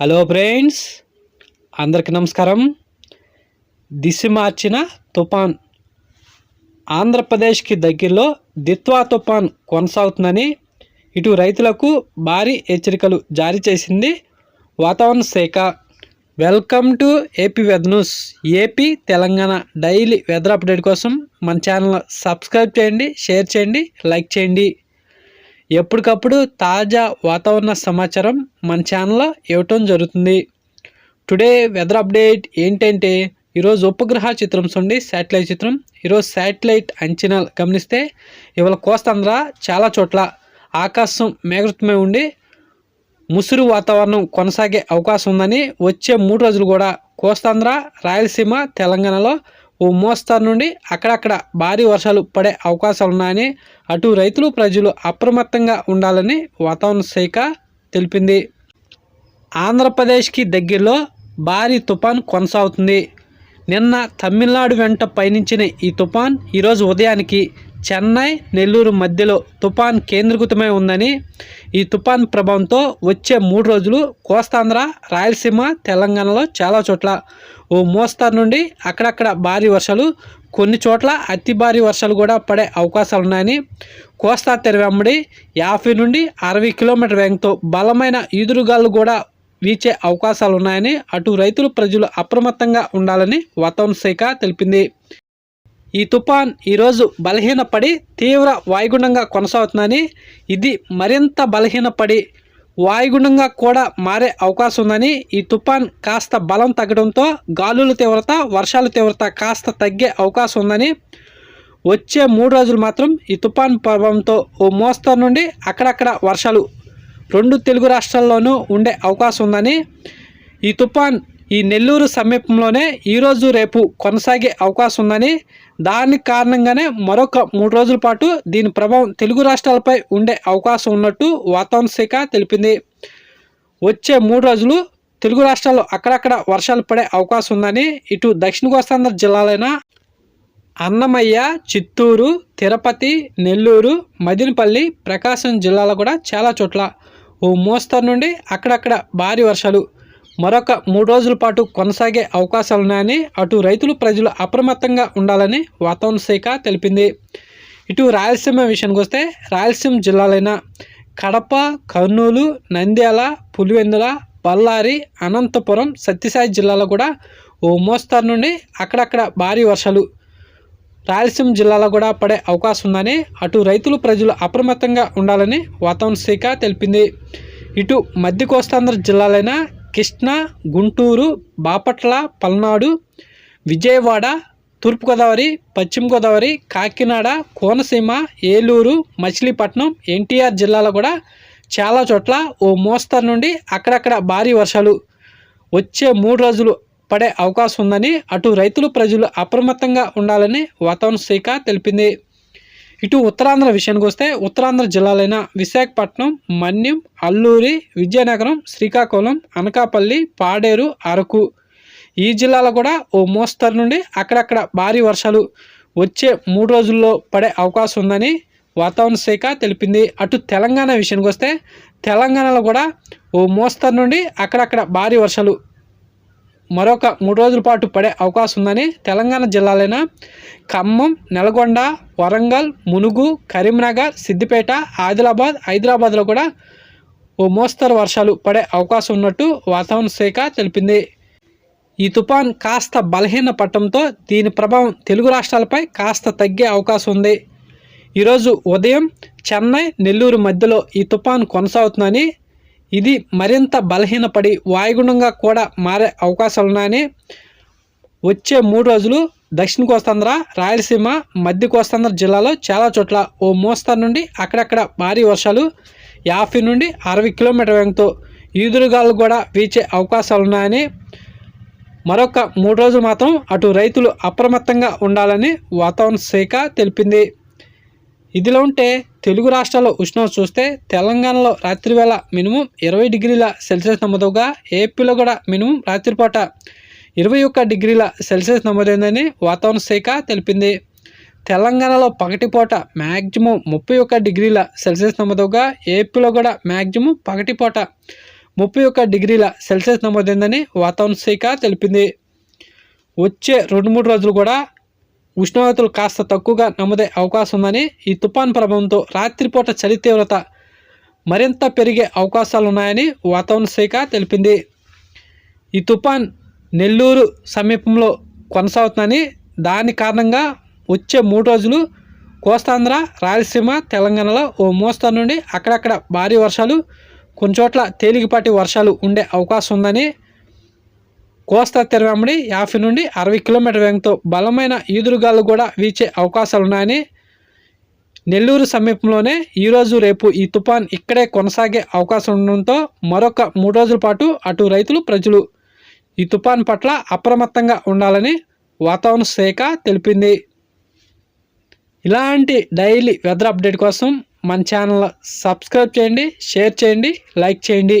Hello friends అందరికి నమస్కారం. దిశ మార్చిన తుఫాన్ ఆంధ్రప్రదేశ్కి దగ్గరలో దిత్వా తుఫాన్ కొనసాగుతుందని ఇటు రైతులకు భారీ హెచ్చరికలు జారీ చేసింది వాతావరణ శాఖ. Welcome to AP weather news AP Telangana daily weather update కోసం మన ఛానల్ సబ్స్క్రైబ్ చేయండి షేర్ చేయండి లైక్ చేయండి. ఎప్పటికప్పుడు తాజా వాతావరణ సమాచారం మన ఛానల్లో ఇవ్వటం జరుగుతుంది. టుడే వెదర్ అప్డేట్ ఏంటంటే ఈరోజు ఉపగ్రహ చిత్రం చూడండి శాటిలైట్ చిత్రం. ఈరోజు శాటిలైట్ అంచనాలు గమనిస్తే ఇవాళ కోస్తాంధ్ర చాలా చోట్ల ఆకాశం మేఘృతమై ఉండి ముసురు వాతావరణం కొనసాగే అవకాశం ఉందని వచ్చే మూడు రోజులు కూడా కోస్తాంధ్ర రాయలసీమ తెలంగాణలో ఓ మోస్తారు నుండి అక్కడక్కడ భారీ వర్షాలు పడే అవకాశాలు ఉన్నాయని అటు రైతులు ప్రజలు అప్రమత్తంగా ఉండాలని వాతావరణ శాఖ తెలిపింది. ఆంధ్రప్రదేశ్కి దగ్గరలో భారీ తుఫాన్ కొనసాగుతుంది. నిన్న తమిళనాడు వెంట పయనించిన ఈ తుఫాన్ ఈరోజు ఉదయానికి చెన్నై నెల్లూరు మధ్యలో తుఫాన్ కేంద్రీకృతమై ఉందని ఈ తుఫాన్ ప్రభావంతో వచ్చే మూడు రోజులు కోస్తాంధ్ర రాయలసీమ తెలంగాణలో చాలా చోట్ల. ఓ మోస్తారు నుండి అక్కడక్కడ భారీ వర్షాలు కొన్ని చోట్ల అతి భారీ వర్షాలు కూడా పడే అవకాశాలు ఉన్నాయని కోస్తా తెర వెంబడి యాభై నుండి అరవై కిలోమీటర్ వేగంతో బలమైన ఈదురుగాలు కూడా వీచే అవకాశాలు ఉన్నాయని అటు రైతులు ప్రజలు అప్రమత్తంగా ఉండాలని వాతావరణ శాఖ తెలిపింది. ఈ తుఫాన్ ఈరోజు బలహీనపడి తీవ్ర వాయుగుండంగా కొనసాగుతుందని ఇది మరింత బలహీనపడి వాయుగుండంగా కూడా మారే అవకాశం ఉందని ఈ తుఫాన్ కాస్త బలం తగ్గడంతో గాలుల తీవ్రత వర్షాల తీవ్రత కాస్త తగ్గే అవకాశం ఉందని వచ్చే మూడు రోజులు మాత్రం ఈ తుఫాన్ ప్రభావంతో ఓ మోస్తరు నుండి అక్కడక్కడ వర్షాలు రెండు తెలుగు రాష్ట్రాల్లోనూ ఉండే అవకాశం ఉందని ఈ తుఫాన్ ఈ నెల్లూరు సమీపంలోనే ఈరోజు రేపు కొనసాగే అవకాశం ఉందని దానికి కారణంగానే మరొక మూడు రోజుల పాటు దీని ప్రభావం తెలుగు రాష్ట్రాలపై ఉండే అవకాశం ఉన్నట్టు వాతావరణ శాఖ తెలిపింది. వచ్చే మూడు రోజులు తెలుగు రాష్ట్రాల్లో అక్కడక్కడ వర్షాలు పడే అవకాశం ఉందని ఇటు దక్షిణ కోస్తాంధ్ర జిల్లాలైన అన్నమయ్య చిత్తూరు తిరుపతి నెల్లూరు మదినపల్లి ప్రకాశం జిల్లాలో కూడా చాలా చోట్ల ఓ మోస్తరు నుండి అక్కడక్కడ భారీ వర్షాలు మరొక మూడు రోజుల పాటు కొనసాగే అవకాశాలున్నాయని అటు రైతులు ప్రజలు అప్రమత్తంగా ఉండాలని వాతావరణ శాఖ తెలిపింది. ఇటు రాయలసీమ విషయానికి వస్తే రాయలసీమ జిల్లాలైన కడప కర్నూలు నంద్యాల పులివెందుల బళ్ళారి అనంతపురం సత్యసాయి జిల్లాలో కూడా ఓ మోస్తారు నుండి అక్కడక్కడ భారీ వర్షాలు. రాయలసీమ జిల్లాలో కూడా పడే అవకాశం ఉందని అటు రైతులు ప్రజలు అప్రమత్తంగా ఉండాలని వాతావరణ శాఖ తెలిపింది. ఇటు మధ్య కోస్తాంధ్ర జిల్లాలైన కృష్ణా గుంటూరు బాపట్ల పల్నాడు విజయవాడ తూర్పుగోదావరి పశ్చిమ గోదావరి కాకినాడ కోనసీమ ఏలూరు మచిలీపట్నం ఎన్టీఆర్ జిల్లాలో కూడా చాలా చోట్ల ఓ మోస్తరు నుండి అక్కడక్కడ భారీ వర్షాలు వచ్చే మూడు రోజులు పడే అవకాశం ఉందని అటు రైతులు ప్రజలు అప్రమత్తంగా ఉండాలని వాతావరణ శాఖ తెలిపింది. ఇటు ఉత్తరాంధ్ర విషయానికి వస్తే ఉత్తరాంధ్ర జిల్లాలైన విశాఖపట్నం మన్యం అల్లూరి విజయనగరం శ్రీకాకుళం అనకాపల్లి పాడేరు అరకు. ఈ జిల్లాలో కూడా ఓ మోస్తరు నుండి అక్కడక్కడ భారీ వర్షాలు వచ్చే మూడు రోజుల్లో పడే అవకాశం ఉందని వాతావరణ శాఖ తెలిపింది. అటు తెలంగాణ విషయానికి వస్తే తెలంగాణలో కూడా ఓ మోస్తరు నుండి అక్కడక్కడ భారీ వర్షాలు మరొక మూడు రోజుల పాటు పడే అవకాశం ఉందని తెలంగాణ జిల్లాలైన ఖమ్మం నల్గొండ వరంగల్ మునుగు కరీంనగర్ సిద్దిపేట ఆదిలాబాద్ హైదరాబాద్లో కూడా ఓ మోస్తరు వర్షాలు పడే అవకాశం ఉన్నట్టు వాతావరణ శాఖ తెలిపింది. ఈ తుఫాన్ కాస్త బలహీన పట్టడంతో దీని ప్రభావం తెలుగు రాష్ట్రాలపై కాస్త తగ్గే అవకాశం ఉంది. ఈరోజు ఉదయం చెన్నై నెల్లూరు మధ్యలో ఈ తుఫాన్ కొనసాగుతుందని ఇది మరింత బలహీనపడి వాయుగుండంగా కూడా మారే అవకాశాలున్నాయని వచ్చే మూడు రోజులు దక్షిణ కోస్తాంధ్ర రాయలసీమ మధ్య కోస్తాంధ్ర జిల్లాలో చాలా చోట్ల ఓ మోస్తరు నుండి అక్కడక్కడ భారీ వర్షాలు యాభై నుండి అరవై కిలోమీటర్ వేగంతో ఈదురుగాలు కూడా వీచే అవకాశాలున్నాయని మరొక మూడు రోజులు మాత్రం అటు రైతులు అప్రమత్తంగా ఉండాలని వాతావరణ శాఖ తెలిపింది. ఇదిలో ఉంటే తెలుగు రాష్ట్రాల్లో ఉష్ణం చూస్తే తెలంగాణలో రాత్రివేళ మినిమం ఇరవై డిగ్రీల సెల్సియస్ నమోదుగా ఏపీలో కూడా మినిమం రాత్రిపూట ఇరవై ఒక్క డిగ్రీల సెల్సియస్ నమోదైందని వాతావరణ శాఖ తెలిపింది. తెలంగాణలో పగటిపూట మ్యాక్సిమం ముప్పై ఒక్క డిగ్రీల సెల్సియస్ నమోదుగా ఏపీలో కూడా మ్యాక్సిమం పగటిపూట ముప్పై ఒక్క డిగ్రీల సెల్సియస్ నమోదైందని వాతావరణ శాఖ తెలిపింది. వచ్చే రెండు మూడు రోజులు కూడా ఉష్ణోగ్రతలు కాస్త తక్కువగా నమోదే అవకాశం ఉందని ఈ తుఫాన్ ప్రభావంతో రాత్రిపూట చలి తీవ్రత మరింత పెరిగే అవకాశాలు ఉన్నాయని వాతావరణ శాఖ తెలిపింది. ఈ తుఫాన్ నెల్లూరు సమీపంలో కొనసాగుతుందని దాని కారణంగా వచ్చే మూడు రోజులు కోస్తాంధ్ర రాయలసీమ తెలంగాణలో ఓ మోస్తరు నుండి అక్కడక్కడ భారీ వర్షాలు కొన్ని చోట్ల తేలికపాటి వర్షాలు ఉండే అవకాశం ఉందని కోస్తా తెరవెంబడి యాభై నుండి అరవై కిలోమీటర్ వేగంతో బలమైన ఈదురుగాలు కూడా వీచే అవకాశాలు ఉన్నాయని నెల్లూరు సమీపంలోనే ఈరోజు రేపు ఈ తుఫాన్ ఇక్కడే కొనసాగే అవకాశం ఉండడంతో మరొక మూడు రోజుల పాటు అటు రైతులు ప్రజలు ఈ తుఫాన్ పట్ల అప్రమత్తంగా ఉండాలని వాతావరణ శాఖ తెలిపింది. ఇలాంటి డైలీ వెదర్ అప్డేట్ కోసం మన ఛానల్ సబ్స్క్రైబ్ చేయండి షేర్ చేయండి లైక్ చేయండి.